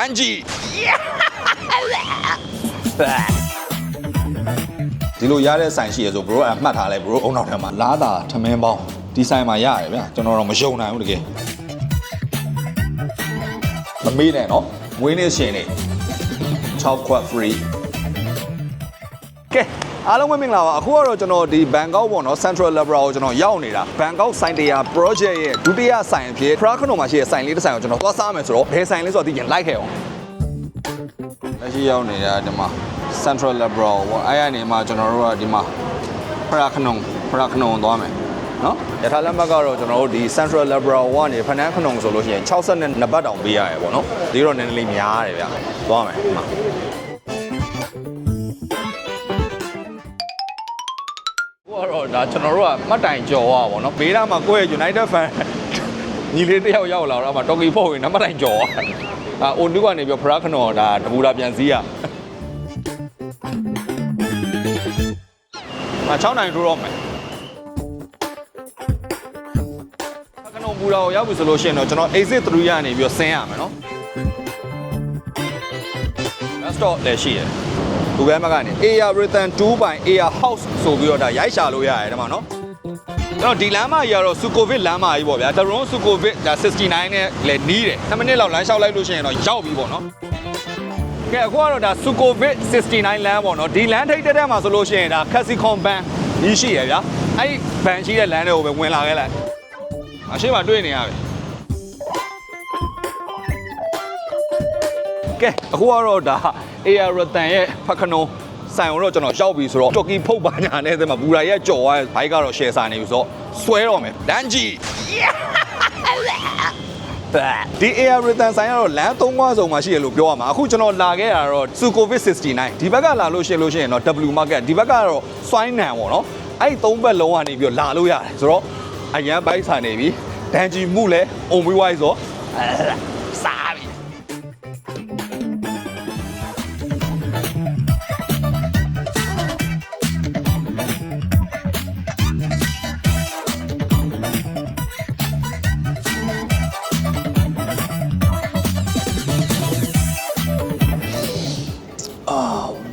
မ်းကြည့်ဒီလိုရတဲ့ဆိုင်ရှိရဆို bro အမှတ်ထားလိုက် bro အုံနောက်ထဲမှာလာတာထမင်းပေါင်းဒီဆိုင်မှာရတယ်ဗျာကျွန်တော်တော့မယုံနိုင်ဘူးတကယ်မမေးနဲ့နော်မွေးနေ့ရှင်နေ6ခွက် free ကဲအားလုံးပဲမင်္ဂလာပါအခုကတော့ကျွန်တော်ဒီဘန်ကောက်ပေါ့နော် Central Labra ကိုကျွန်တော်ရောက်နေတာဘန်ကောက်ဆိုင်တရာ project ရဲ့ဒုတိယဆိုင်အဖြစ် Prakhano မှာရှိတဲ့ဆိုင်လေးတစ်ဆိုင်ကိုကျွန်တော်သွားစားမယ်ဆိုတော့ဘယ်ဆိုင်လေးဆိုတော့ဒီရင်လိုက်ခဲ့အောင်လက်ရှိရောက်နေတာဒီမှာ Central Labra ပေါ့အဲ့ရနေမှာကျွန်တော်တို့ကဒီမှာ Prakhano Prakhano ကိုသွားမယ်နော်ရထားလက်မှတ်ကတော့ကျွန်တော်တို့ဒီ Central Labra ကနေဖနန်းခနုံဆိုလို့ရှိရင်60နဲ့2ဘတ်တောင်ပေးရတယ်ပေါ့နော်ဒီတော့နည်းနည်းလေးများရတယ်ဗျာသွားမယ်ဒီမှာ ဒါကျွန်တော်တို့ကမှတ်တိုင်ကြော်ရပါဘောနော်ဘေးသားမှာကိုယ့်ရဲ့ United fan ညီလေးတယောက်ရောက်လာတော့အမတော်ကီဖို့ဝင်နံပါတ်တိုင်ကြော်ရအာအိုနူကနေပြောဖရာခနော်ဒါတဘူလာပြန်စည်းရမ6နိုင်ထိုးတော့မယ်ခနော်ဘူလာကိုရောက်ပြီဆိုလို့ရှိရင်တော့ကျွန်တော် exit 3ရနေပြီးတော့ဆင်းရမယ်နော် last stop လည်းရှိရယ် သူပဲမကနေ Air Rhythm 2 by Air House ဆိုပြီးတော့ဒါရိုက်ရှာလို့ရတယ်ဒီမှာနော်အဲ့တော့ဒီလမ်းမကြီးကတော့ Sukovit လမ်းမကြီးပေါ့ဗျာ Taron Sukovit ဒါ69နဲ့လည်းနီးတယ်2မိနစ်လောက်လမ်းလျှောက်လိုက်လို့ရှိရင်တော့ရောက်ပြီပေါ့နော်ကဲအခုကတော့ဒါ Sukovit 69လမ်းပေါ့နော်ဒီလမ်းထိပ်တက်တက်မှာဆိုလို့ရှိရင်ဒါ Cassicon Ban ကြီးရှိရဗျာအဲ့ဒီဘန်ရှိတဲ့လမ်းတွေကိုပဲဝင်လာခဲ့လိုက်အရှိမတွေ့နေရပြီကဲအခုကတော့ဒါ Air Ratan ရဲ့ဖခနုံဆိုင်ကိုတော့ကျွန်တော်ရောက်ပြီဆိုတော့တော်ကီဖုတ်ပါညာနဲ့တဲ့မှာဘူရာရဲ့ကြော်သွားတဲ့ဘိုက်ကတော့ share စာနေပြီဆိုတော့ဆွဲတော့မယ်လမ်းကြီးဒီ Air Ratan ဆိုင်ကတော့လမ်းသုံးခွားစုံမှာရှိရလို့ပြောရမှာအခုကျွန်တော်လာခဲ့တာတော့ Sukovic 69ဒီဘက်ကလာလို့ရှိလို့ရှိရင်တော့ W Market ဒီဘက်ကတော့ Swine Nan ပေါ့နော်အဲ့ဒီသုံးဘက်လုံးကနေပြီးတော့လာလို့ရတယ်ဆိုတော့အရန်ဘိုက်ဆိုင်နေပြီဒန်ဂျီမှုလည်းအုံမွေးဝိုင်းဆို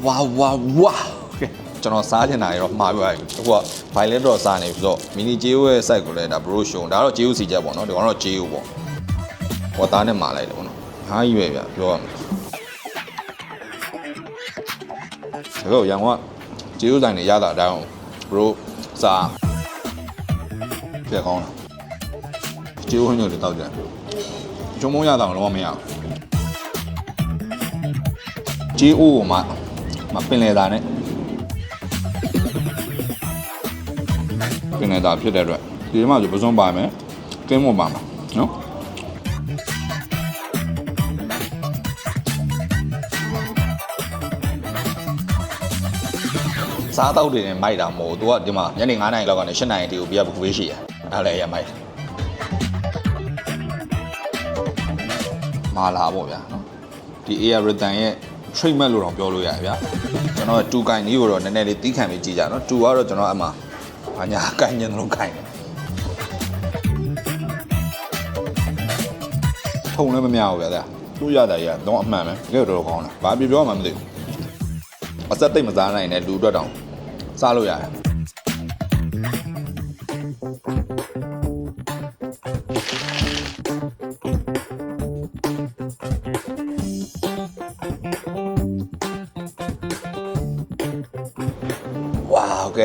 ဝါဝါဝါကဲကျွန်တော်စားချင်တာရတော့မှားပြရတယ်အခုကဘိုင်လက်တော့စားနေပြီဆိုတော့မီနီဂျေယိုရဲ့ site ကိုလည်းဒါ bro show ဒါတော့ဂျေယိုစီချက်ပေါ့နော်ဒီကောင်တော့ဂျေယိုပေါ့ဟောသားနဲ့မှာလိုက်တယ်ပေါ့နော်ဟာကြီးပဲဗျပြောရမယ်ဒါတော့ရန်ကုန်ကဂျေယိုဆိုင်နေရတာအတိုင်း bro စားပြကောင်းလားဂျေယိုဟင်းညိုတွေတောက်ကြတယ်ကျုံမုံရတာတော့မရဘူးဂျီအိုကိုမှ မပင်လေတာနဲ့ပင်လေတာဖြစ်တဲ့အတွက်ဒီမှာဆိုပစုံပါမယ်ကင်းမပါမှာနော်စားတော့တွေနဲ့မိုက်တာမဟုတ်သူကဒီမှာညနေ9နာရီလောက်ကနေ10နာရီတီကိုပြရဘူးဝေးရှိရအဲ့လည်းရမိုက်မာလာပေါ့ဗျာနော်ဒီ Air Rhythm ရဲ့ treatment လို့တော့ပြောလို့ရတယ်ဗျာကျွန်တော်2ကင်ကြီးကိုတော့နည်းနည်းလေးတီးခံပြီးကြည့်ကြနော်2ကတော့ကျွန်တော်အမှဘာညာကင်ညင်လို့ကင်တယ်ထုံလည်းမများဘူးဗျာဒါသူ့ရတာရတော့အမှန်ပဲတကယ်တော့ကောင်းတယ်ဘာပြောပြောမှမသိဘူးအသက်သိပ်မစားနိုင်တဲ့လူအတွက်တောင်စားလို့ရတယ်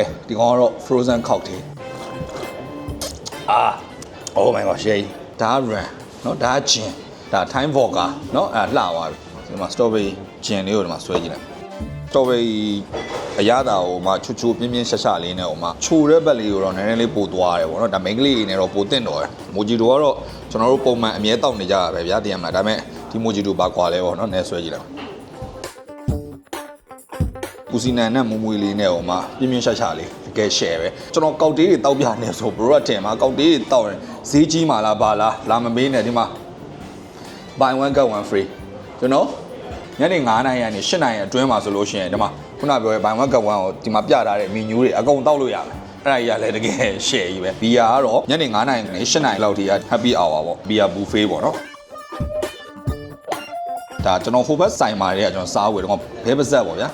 ဝါโอเคဒီကောင်ကတော့ frozen cocktail အာ oh my god ရှေးဒါ run เนาะဒါ gin ဒါ time vodka เนาะအဲလှသွားပြီဒီမှာ strawberry gin လေးကိုဒီမှာဆွဲကြည့်လိုက် strawberry အရသာကိုမှချူချူပြင်းပြင်းရှက်ရှက်လေးနဲ့ဟိုမှချိုတဲ့ဘက်လေးကိုတော့နည်းနည်းလေးပိုသွားတယ်ပေါ့နော်ဒါ main ကလေးတွေနဲ့တော့ပိုတင့်တော်တယ်မိုဂျီတိုကတော့ကျွန်တော်တို့ပုံမှန်အမြဲတောက်နေကြတာပဲဗျာတင်ရမလားဒါပေမဲ့ဒီမိုဂျီတိုဘာကွာလဲပေါ့နော်နည်းဆွဲကြည့်လိုက် ပူစီနန်နဲ့မွမွေလေးနဲ့ဟိုမှပြင်းပြင်းရှက်ရှက်လေးတကယ် share ပဲကျွန်တော်ကောက်တေးတွေတောက်ပြနေဆိုဘရိုကတင်မှာကောက်တေးတွေတောက်ရင်ဈေးကြီးမှာလားပါလားလာမမေးနဲ့ဒီမှာ buy one get one free ကျွန်တော်ညနေ9နာရီကနေ10နာရီအတွင်းမှာဆိုလို့ရှိရင်ဒီမှာခုနပြောရဲ buy one get one ကိုဒီမှာပြထားတဲ့ menu တွေအကုန်တောက်လို့ရမယ်အဲ့ဒါကြီးကလည်းတကယ် share ကြီးပဲဘီယာကတော့ညနေ9နာရီကနေ10နာရီလောက်ထိက happy hour ပေါ့ဘီယာ buffet ပေါ့နော်ဒါကျွန်တော်ဟိုဘက်ဆိုင်မှာတည်းကကျွန်တော်စားဝယ်တော့ဘဲပါဇက်ပေါ့ဗျာ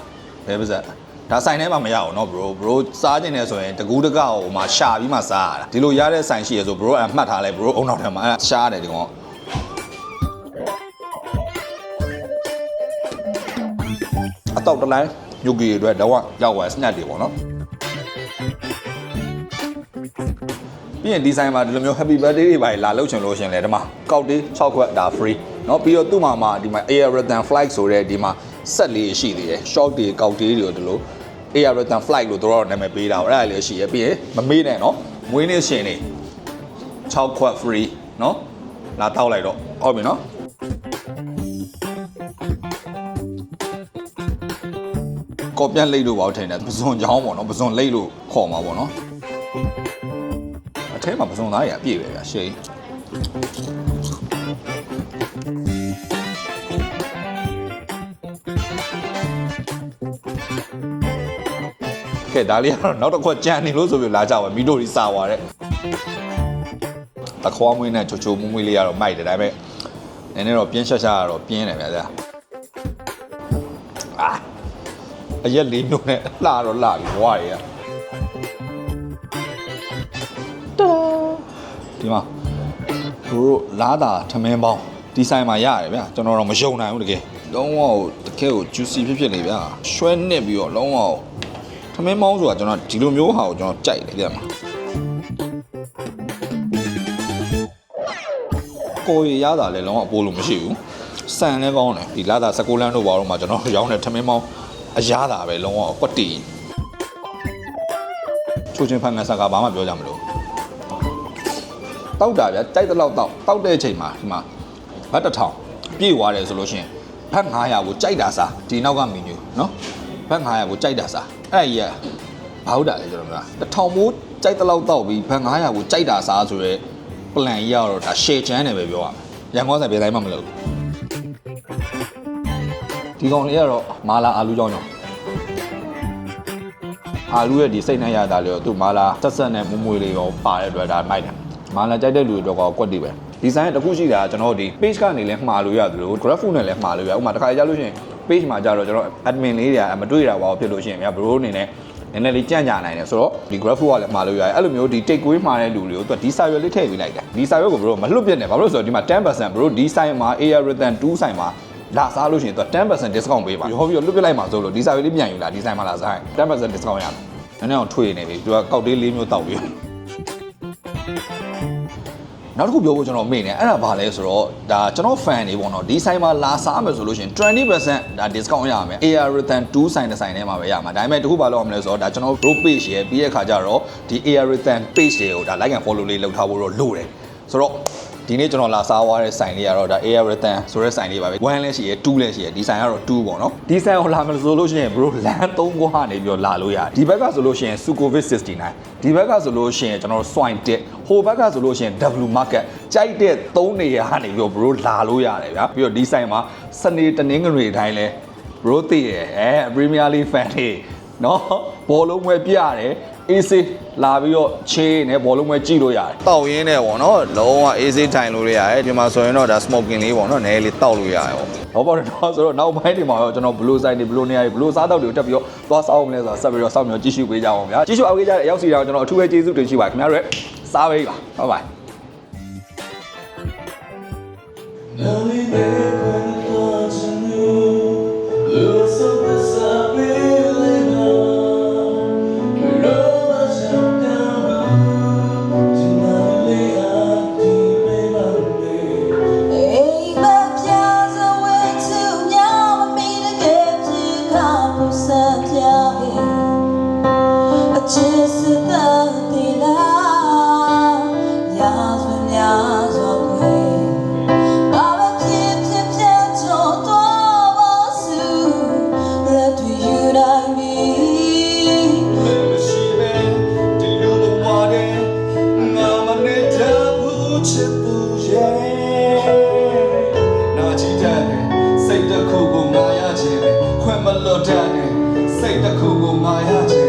ဘဲပါဇက်ဒါဆိုင်ထဲမှာမရအောင်เนาะ bro bro စားကျင်နေဆိုရင်တကူးတကောက်ဟိုမှာရှာပြီးမှစားရတာဒီလိုရတဲ့ဆိုင်ရှိရဆို bro အမှတ်ထားလဲ bro အုံနောက်ထဲမှာအဲ့ရှားတယ်ဒီကောင်အတော့တလိုင်းညုတ်ကြီးတွေအတွက်တော့ရောက်သွား snack တွေပေါ့နော်ပြီးရင်ဒီဆိုင်မှာဒီလိုမျိုး happy birthday တွေပါလာလုပ်ချင်လို့ရှရင်လေဒီမှာကောက်တေး6ခွက်ဒါ free เนาะပြီးတော့သူ့မှာမှာဒီမှာ air rhythm flight ဆိုတဲ့ဒီမှာ ဆက်လေးရှိသေးတယ် short တွေကောက်တေးတွေတို့လို့ air return flight လို့တို့တော့နာမည်ပေးတာပေါ့အဲ့ဒါလေးရှိရပြီးရင်မမေ့နဲ့နော်မွေးနေ့ရှင်နေ6ခွက် free နော်လာတောက်လိုက်တော့ဟုတ်ပြီနော်ကော်ပြတ်လိတ်လို့ပါထင်တယ်ပဇွန်ချောင်းပေါ့နော်ပဇွန်လိတ်လို့ခေါ်မှာပေါ့နော်အထဲမှာပဇွန်သားရအပြည့်ပဲဗျာရှင်း ကဲဒါလေးကတော့နောက်တစ်ခွက်ကြံနေလို့ဆိုပြီးလာကြပါမီတို့ကြီးစာသွားတဲ့တခွားမွေးနဲ့ချိုချိုမွေးမွေးလေးကတော့မိုက်တယ်ဒါပေမဲ့နည်းနည်းတော့ပြင်းရှက်ရှက်ကတော့ပြင်းတယ်ဗျာဗျာအာအရက်လေးမျိုးနဲ့လှတော့လှပြီဘွားတွေကဒီမှာဘိုးတို့လားတာထမင်းပေါင်းဒီဆိုင်မှာရတယ်ဗျာကျွန်တော်တော့မယုံနိုင်ဘူးတကယ်လုံးဝတကယ်ကို juicy ဖြစ်ဖြစ်နေဗျာရွှဲနစ်ပြီးတော့လုံးဝ ထမင်းပေါင်းဆိုတာကျွန်တော်ဒီလိုမျိုးဟာကိုကျွန်တော်ကြိုက်တယ်ဗျာမှာကိုရရတာလည်းလုံးဝအပိုးလို့မရှိဘူးဆန်လည်းကောင်းတယ်ဒီလာတာ16လမ်းတို့ဘာလို့မှကျွန်တော်ရောင်းတဲ့ထမင်းပေါင်းအရသာပဲလုံးဝကွက်တီချိုးချင်းဖန်ငန်းဆက်ကဘာမှပြောကြမလို့တောက်တာဗျတိုက်တဲ့လောက်တောက်တောက်တဲ့အချိန်မှာဒီမှာဘတ်တစ်ထောင်ပြည့်သွားတယ်ဆိုလို့ရှိရင်ဘတ်900ကိုကြိုက်တာစားဒီနောက်ကမီနူနော် ဘတ်900ကိုကြိုက်တာစားအဲ့ဒီကဘာဟုတ်တာလဲကျွန်တော်ကတစ်ထောင်မိုးကြိုက်တဲ့လောက်တောက်ပြီးဘတ်900ကိုကြိုက်တာစားဆိုရဲ plan ကြီးကတော့ဒါ share channel နဲ့ပဲပြောရမယ်ရန်ကုန်ဆိုင်ပြည်တိုင်းမှာမလုပ်ဘူးဒီကောင်လေးကတော့မာလာအာလူကြောင်းကြောင်းအာလူရဲ့ဒီစိတ်နဲ့ရတာလေတော့သူမာလာဆက်ဆက်နဲ့မွမွေလေးရောပါတဲ့အတွက်ဒါမိုက်တယ်မာလာကြိုက်တဲ့လူတွေတော့ကွက်တီပဲဒီဇိုင်းတစ်ခုရှိတာကျွန်တော်တို့ဒီ page ကနေလည်းမှားလို့ရတယ်လို့ graphic နဲ့လည်းမှားလို့ရဥပမာတစ်ခါကြာလို့ရှိရင် page မှာကြာတော့ကျွန်တော် admin လေးတွေကမတွေ့တာဘာဖြစ်လို့ရှိရင်ဗျာ bro အနေနဲ့နည်းနည်းလေးကြန့်ကြနိုင်တယ်ဆိုတော့ဒီ graphic ကလည်းမှားလို့ရတယ်အဲ့လိုမျိုးဒီ take away မှာတဲ့လူတွေကိုသူကဒီ server လေးထည့်ပေးလိုက်တယ်ဒီ server ကို bro မလွတ်ပြစ်နဲ့ဘာလို့လဲဆိုတော့ဒီမှာ10% bro ဒီ site မှာ air rhythm 2 site မှာလာစားလို့ရှိရင်သူက10% discount ပေးပါဟောပြီးတော့လွတ်ပြစ်လိုက်မှာဆိုလို့ဒီ server လေးပြန်ယူလာဒီ site မှာလာစားရင်10% discount ရတယ်နည်းနည်းအောင်ထွေနေပြီသူကကောက်တေးလေးမျိုးတောက်ပြီး နောက်တစ်ခုပြောဖို့ကျွန်တော်မေ့နေအဲ့ဒါဘာလဲဆိုတော့ဒါကျွန်တော် fan တွေပေါ့နော်ဒီဆိုင်မှာလာစားမယ်ဆိုလို့ရှိရင်20%ဒါ discount ရမယ် AR Rhythm 2ဆိုင်တစ်ဆိုင်ထဲမှာပဲရမှာဒါပေမဲ့တခုဘာလို့အောင်မလဲဆိုတော့ဒါကျွန်တော် group page ရဲ့ပြီးတဲ့ခါကျတော့ဒီ AR Rhythm page တွေကိုဒါ like and follow လေးလုပ်ထားဖို့တော့လိုတယ်ဆိုတော့ ဒီနေ့ကျွန်တော်လာစားသွားတဲ့ဆိုင်လေးကတော့ဒါ AR Rhythm ဆိုတဲ့ဆိုင်လေးပါပဲ1လည်းရှိရယ်2လည်းရှိရယ်ဒီဆိုင်ကတော့2ပေါ့နော်ဒီဆိုင်ကိုလာမယ်ဆိုလို့ရှိရင် bro လမ်း3ခွာနေပြီးတော့လာလို့ရတယ်ဒီဘက်ကဆိုလို့ရှိရင် Sukovic 69ဒီဘက်ကဆိုလို့ရှိရင်ကျွန်တော် Swine 1ဟိုဘက်ကဆိုလို့ရှိရင် W Market ကြိုက်တဲ့3နေရာကနေပြီးတော့ bro လာလို့ရတယ်ဗျာပြီးတော့ဒီဆိုင်မှာစနေတနင်္ဂနွေတိုင်းလဲ bro သိရယ်အဲ Premier League fan တွေနော်ဘောလုံးပွဲပြရတယ် AC လာပြီးတော့ချေးနေဘောလုံးပွဲကြည့်လို့ရတယ်တောက်ရင်းနဲ့ပေါ့နော်လုံးဝ AC ထိုင်လို့ရရတယ်ဒီမှာဆိုရင်တော့ဒါ smoking လေးပေါ့နော်နည်းလေးတောက်လို့ရတယ်ပေါ့ဟောပါတော့ဆိုတော့နောက်ပိုင်းတွေမှာတော့ကျွန်တော်ဘလို့ဆိုင်တွေဘလို့နေရာတွေဘလို့စားတောက်တွေကိုတက်ပြီးတော့သွားစားအောင်လဲဆိုတာဆက်ပြီးတော့စောင့်မျှော်ကြည့်ရှုပေးကြအောင်ဗျာကြည့်ရှုအောင်ပေးကြတဲ့အရောက်စီတောင်ကျွန်တော်အထူးပဲကျေးဇူးတင်ရှိပါတယ်ခင်ဗျားတို့ရဲ့စားပေးပါဘိုင်ဘိုင် Only လွတ်တတ်တယ်စိတ်တစ်ခုကိုငါရချ